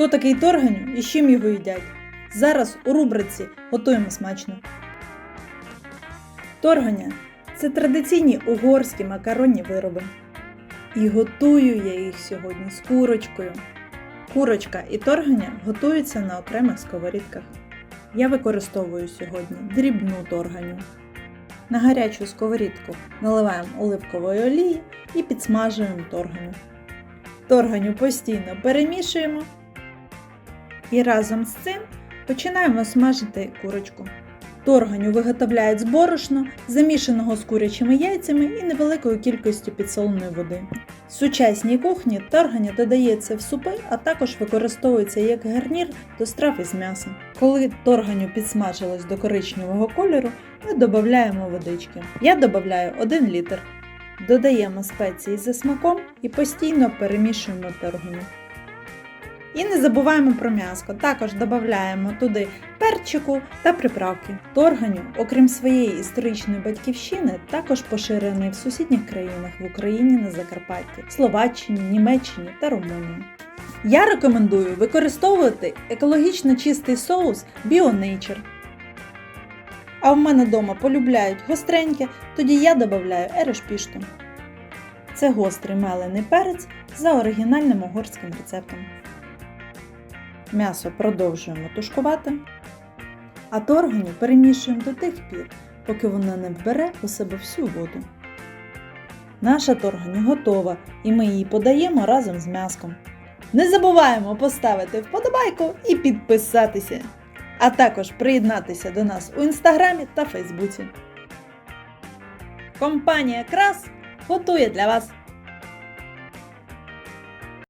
Хто такий торганю і з чим його їдять? Зараз у рубриці готуємо смачно. Торганя це традиційні угорські макаронні вироби. І готую я їх сьогодні з курочкою. Курочка і торганя готуються на окремих сковорідках. Я використовую сьогодні дрібну торганю. На гарячу сковорідку наливаємо оливкової олії і підсмажуємо торганю. Торганю постійно перемішуємо і разом з цим починаємо смажити курочку. Торганю виготовляють з борошна, замішаного з курячими яйцями і невеликою кількістю підсоленої води. В сучасній кухні торганя додається в супи, а також використовується як гарнір до страв із м'яса. Коли торганю підсмажилось до коричневого кольору, ми додаємо водички. Я додаю 1 літр. Додаємо спеції за смаком і постійно перемішуємо торганю. І не забуваємо про м'яско. Також додаємо туди перчику та приправки. Торганю, окрім своєї історичної батьківщини, також поширений в сусідніх країнах в Україні на Закарпатті, Словаччині, Німеччині та Румунії. Я рекомендую використовувати екологічно чистий соус BioNature. А в мене вдома полюбляють гостреньке, тоді я додаю ерешпішту. Це гострий мелений перець за оригінальним угорським рецептом. М'ясо продовжуємо тушкувати, а торганю перемішуємо до тих пір, поки вона не вбере у себе всю воду. Наша торганя готова і ми її подаємо разом з м'яском. Не забуваємо поставити вподобайку і підписатися, а також приєднатися до нас у інстаграмі та фейсбуці. Компанія Крас готує для вас